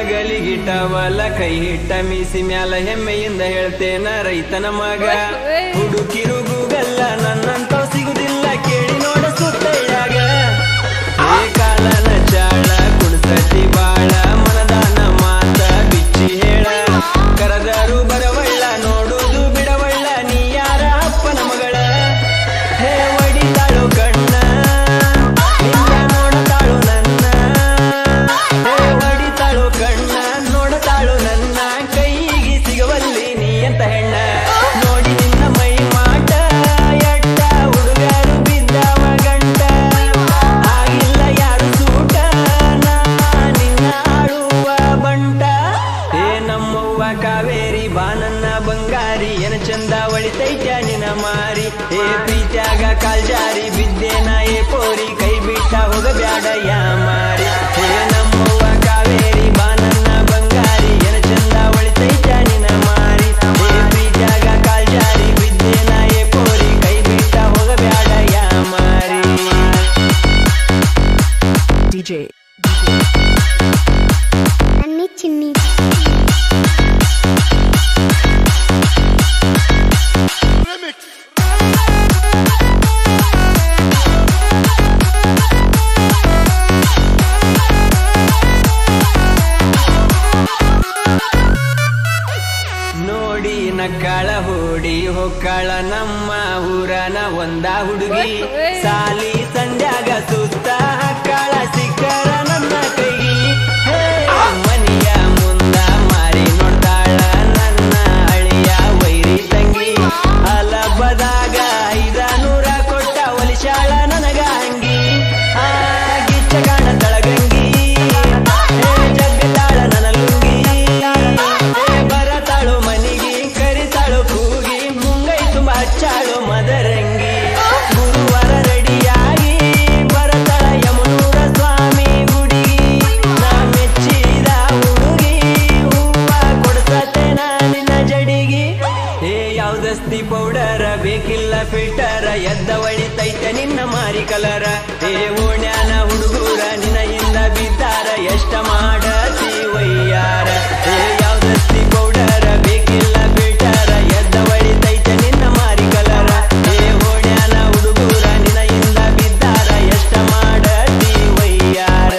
ಗಿಟವಲ ಕೈ ಹಿಟ್ಟ ಮೀಸಿ ಮ್ಯಾಲ ಹೆಮ್ಮೆಯಿಂದ ಹೇಳ್ತೇನ ರೈತನ ಮಗ. ಹುಡುಕಿರುಗುಗಲ್ಲ ನನ್ನಂತ ಸಿಗುದಿಲ್ಲ. ಬಂಗಾರಿ ಏನ ಚಂದ ಒಳಿತೈತ ನಿನ ಮಾರಿ. ಏ ಪ್ರೀತ್ಯಾಗ ಕಾಲ್ಜಾರಿ ಬಿದ್ದೇನ ಏ ಪೋರಿ. ಕೈ ಬಿಟ್ಟ ಹೋಗಬ್ಯಾಡ ಮಾರಿ. ಏ ನಮ್ಮವ್ವ ಕಾವೇರಿ, ಬಾನನ್ನ ಬಂಗಾರಿ. ಏನ ಚಂದ ಒಳಿತೈತ ನಿನ ಮಾರಿ. ಏ ಪ್ರೀತ್ಯಾಗ ಕಾಲ್ಜಾರಿ ಬಿದ್ದೇನ ಏ ಪೋರಿ. ಕೈ ಬಿಟ್ಟ ಹೋಗಬ್ಯಾಡ ಯಾ ಮಾರಿ. DJ. ನೋಡಿ ನಕ್ಕಳ ಹೂಡಿ ಹೊಕ್ಕಳ ನಮ್ಮ ಊರನ ಒಂದ ಹುಡುಗಿ. ಸಾಲಿ ಸಂಜಾಗ ಸುತ್ತ ಹಕ್ಕಳ ಸಿಕ್ಕರ ನಮ್ಮ ಕೈಗಿ. ಯಾವ್ದಸ್ತಿ ಪೌಡರ ಬೇಕಿಲ್ಲ ಫಿಲ್ಟರ ಎದ್ದ ಒಳಿತೈತ ನಿನ್ನ ಮಾರಿ ಕಲರ. ಏ ಓಣ್ಯಾನ ಹುಡುಗೂರ ನಿನ್ನ ಇಲ್ಲ ಬಿದ್ದಾರ ಎಷ್ಟ ಮಾಡತಿ ವಯ್ಯಾರ. ಏ ಯಾವ್ದಸ್ತಿ ಪೌಡರ ಬೇಕಿಲ್ಲ ಫಿಲ್ಟರ ಎದ್ದ ಒಳಿತೈತ ನಿನ್ನ ಮಾರಿ ಕಲರ. ಏ ಓಣ್ಯಾನ ಹುಡುಗೂರ ನಿನ್ನ ಹಿಂದ ಬಿದ್ದಾರ ಎಷ್ಟ ಮಾಡತಿ ವಯ್ಯಾರ.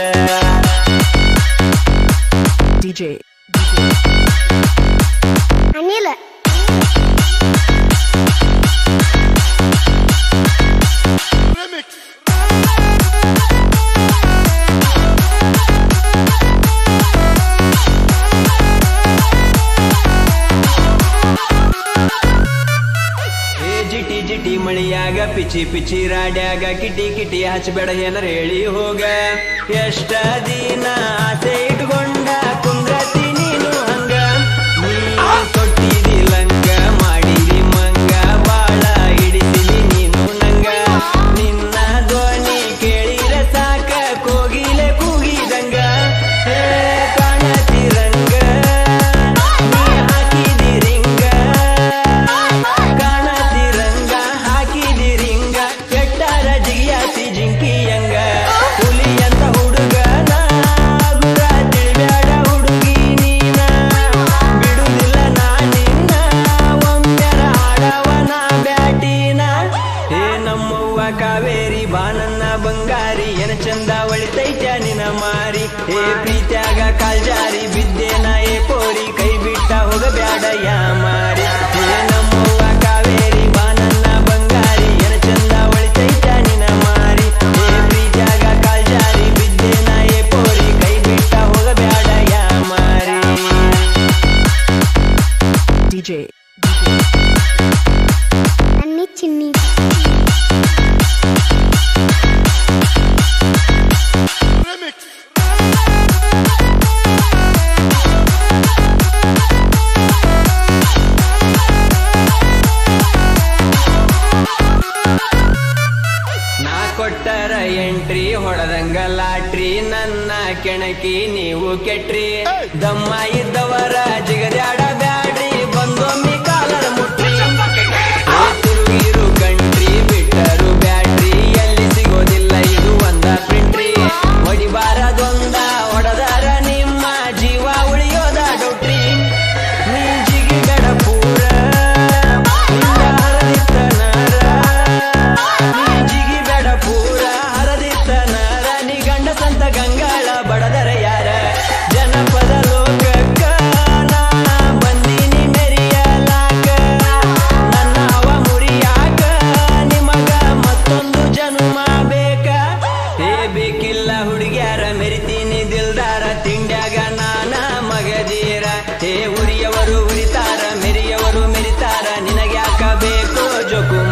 ಡಿಜೆ ಅನಿಲ. ಜಿಟಿ ಜಿಟಿ ಮಳಿಯಾಗ, ಪಿಚಿ ಪಿಚಿ ರಾಡ್ಯಾಗ, ಕಿಟಿ ಕಿಟಿ ಹಚ್ಚಬೇಡ ಏನಾರ ಹೇಳಿ ಹೋಗ. ಎಷ್ಟ ದಿನ ಆಸೆ ಇಟ್ಕೊಂಡ ಕುಂದ್ರತಿ ಚಂದ ಒಳಿತೈತ ನಿನ ಮಾರಿ. ಏ ಪ್ರೀತ್ಯಾಗ ಕಾಲ್ಜಾರಿ ಬಿದ್ದೇನ ಏ ಪೋರಿ ಕೈ ಬಿಟ್ಟ ಹೋಗಬ್ಯಾಡ ಯಾ ಮಾರಿ. ಏ ಕಾವೇರಿ ಬಂಗಾರಿ. ಏ ಕೈ ಬಿಟ್ಟ. ಕೊಟ್ಟರ ಎಂಟ್ರಿ ಹೊಡೆದಂಗ ಲಾಟ್ರಿ. ನನ್ನ ಕೆಣಕಿ ನೀವು ಕೆಟ್ರಿ. ದಮ್ಮ ಇದ್ದವರ ಜಿಗದ್ಯಾಡ 조금